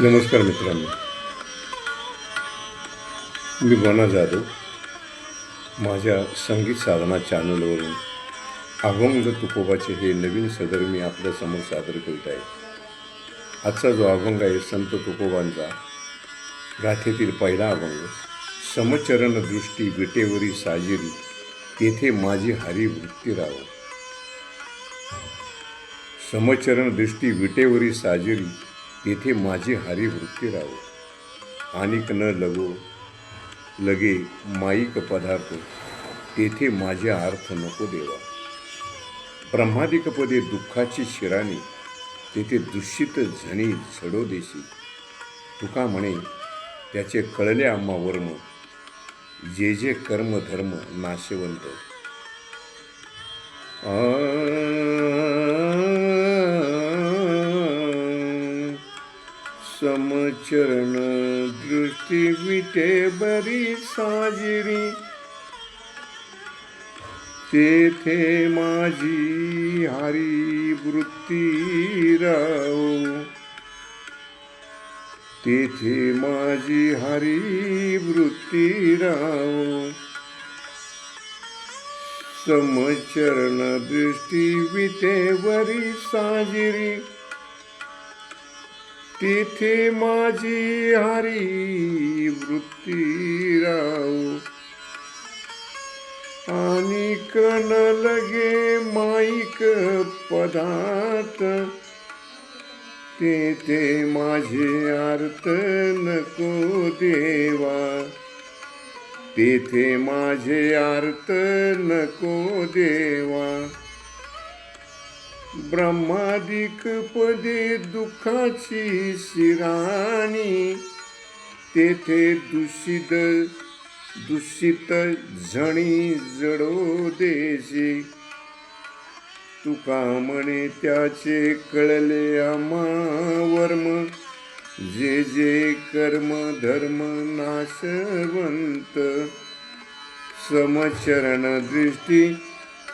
नमस्कार मित्रांनो. मी बना जाधव. माझ्या संगीत साधना चॅनलवरून अभंग तुकोबाचे हे नवीन सदर मी आपल्यासमोर सादर करीत आहे. आजचा जो अभंग आहे संत तुकोबांचा गाथेतील पहिला अभंग समचरण दृष्टी विटेवरी साजिरी तेथे माझी हरी वृत्ती राहो. समचरण दृष्टी विटेवरी साजिरी तेथे माझी हारी वृत्ती राहो. आणिक न लगो लगे माईक पदार्थ तेथे माझे अर्थ नको देवा. ब्रह्मादिकपदे दुःखाची शिराणी तेथे दूषित झणी झडो देशी. तुका म्हणे त्याचे कळले आम्हा वर्म जे जे कर्म धर्म नाशवंत. समचरण दृष्टी विटे बरी साजिरी। तेथे माझी हरी वृत्ती राहो। तेथे माझी हरी वृत्ती राहो। समचरण दृष्टी विटेवरी साजिरी। तेथे माझी हरी वृत्ती राहो. आणि कण लगे माईक पदार्थ तेथे माझे अर्थ नको देवा. तेथे माझे अर्थ नको देवा. ब्रह्मादिक पदे दुःखाची शिराणी तेथे दूषित दूषित झणी जडो देशी. तुका म्हणे त्याचे कळले आम्हा वर्म जे जे कर्म धर्म नाशवंत. समचरण दृष्टी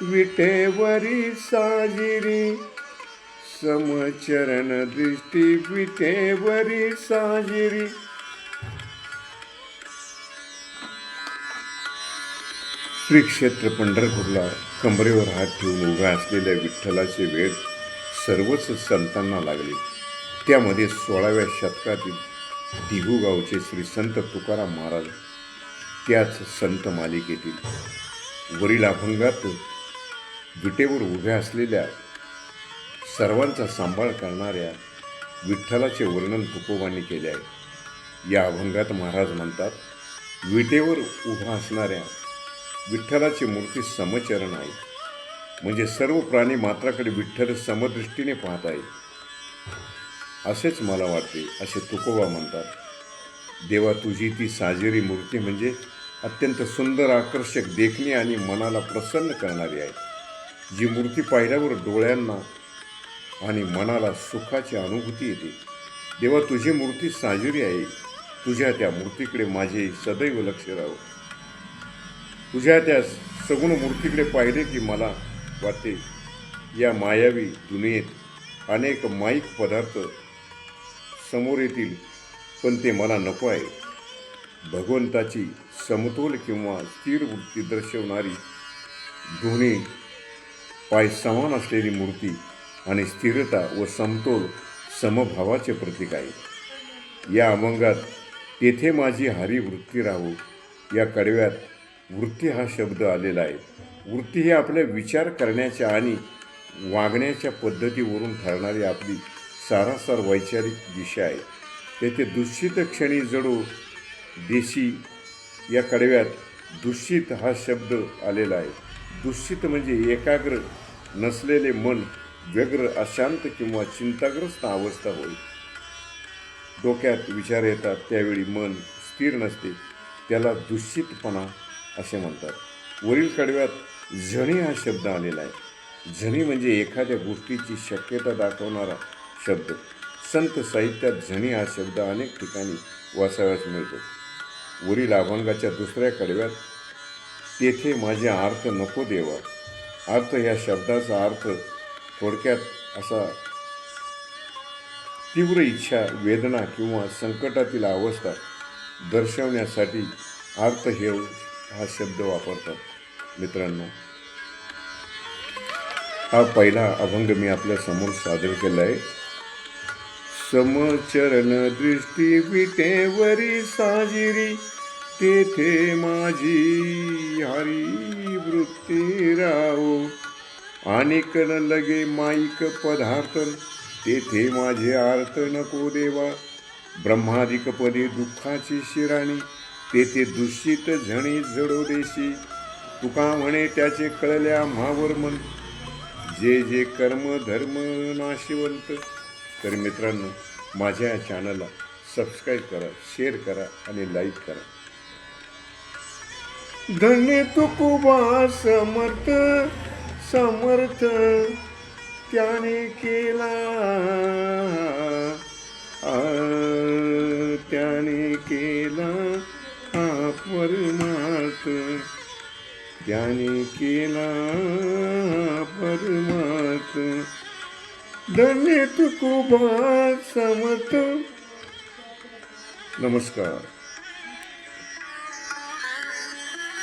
विटेवरी साजिरी समचरण दृष्टी विटेवरी साजिरी. श्री क्षेत्र पंढरपूरला कंबरेवर हात ठेवून उभ्या असलेल्या विठ्ठलाचे वेळ सर्वच संतांना लागले. त्यामध्ये सोळाव्या शतकातील दिहूगावचे श्री संत तुकाराम महाराज त्याच संत मालिकेतील वरील अभंगात विटेवर उभ्या असलेल्या सर्वांचा सांभाळ करणाऱ्या विठ्ठलाचे वर्णन तुकोबांनी केले आहे. या अभंगात महाराज म्हणतात विटेवर उभा असणाऱ्या विठ्ठलाची मूर्ती समचरण आहे. म्हणजे सर्व प्राणी मात्राकडे विठ्ठल समदृष्टीने पाहत आहे असेच मला वाटते असे तुकोबा म्हणतात. देवा तुझी ती साजेरी मूर्ती म्हणजे अत्यंत सुंदर आकर्षक देखणी आणि मनाला प्रसन्न करणारी आहे. जी मूर्ती पाहिल्यावर डोळ्यांना आणि मनाला सुखाची अनुभूती येते. देवा तुझी मूर्ती साजरी आहे. तुझ्या त्या मूर्तीकडे माझे सदैव लक्ष राहो तुझ्या त्या सगुण मूर्तीकडे पाहिले की मला वाटते या मायावी दुनियेत अनेक माईक पदार्थ समोर येतील पण ते मला नको आहे. भगवंताची समतोल किंवा स्थिर वृत्ती दर्शवणारी दोन्ही पाय समान असलेली मूर्ती आणि स्थिरता व समतोल समभावाचे प्रतीक आहे. या अभंगात तेथे माझी हरी वृत्ती राहू या कडव्यात वृत्ती हा शब्द आलेला आहे. वृत्ती ही आपल्या विचार करण्याच्या आणि वागण्याच्या पद्धतीवरून ठरणारी आपली सारासार वैचारिक दिशा आहे. तेथे दूषित क्षणी जडो देशी या कडव्यात दूषित हा शब्द आलेला आहे. दूषित म्हणजे एकाग्र नसलेले मन व्यग्र अशांत किंवा चिंताग्रस्त अवस्था होईल. डोक्यात विचार येतात त्यावेळी मन स्थिर नसते. त्याला दूषितपणा असे म्हणतात. वरील कडव्यात झणी हा शब्द आलेला आहे. झणी म्हणजे एखाद्या गोष्टीची शक्यता दाखवणारा शब्द. संत साहित्यात झणी हा शब्द अनेक ठिकाणी वाचाव्यास मिळतो. वरील अभंगाच्या दुसऱ्या कडव्यात तेथे माझे अर्थ नको देवा अर्थ ह्या शब्दाचा अर्थ थोडक्यात असा तीव्र इच्छा वेदना किंवा संकटातील अवस्था दर्शवण्यासाठी अर्थ हे हा शब्द वापरतात. मित्रांनो हा पहिला अभंग मी आपल्यासमोर सादर केला आहे समचरण दृष्टी विटेवरी साजिरी तेथे माझी हरी वृत्ती राहो. आणि कण लगे माईक पदार्थन तेथे माझे आर्त नको देवा. ब्रह्मादिक पदे दुःखाची शिराणी तेथे दूषित झणी जडो देशी. तुका म्हणे त्याचे कळल्या म्हावर मन जे जे कर्म धर्म नाशिवंत. तर मित्रांनो माझ्या चॅनलला सबस्क्राईब करा शेअर करा आणि लाईक करा. धन्य तुकोबा समर्थ समर्थ त्याने केला. त्याने केला हा परमार्थ त्याने केला परमार्थ धन्य तुकोबा समर्थ नमस्कार.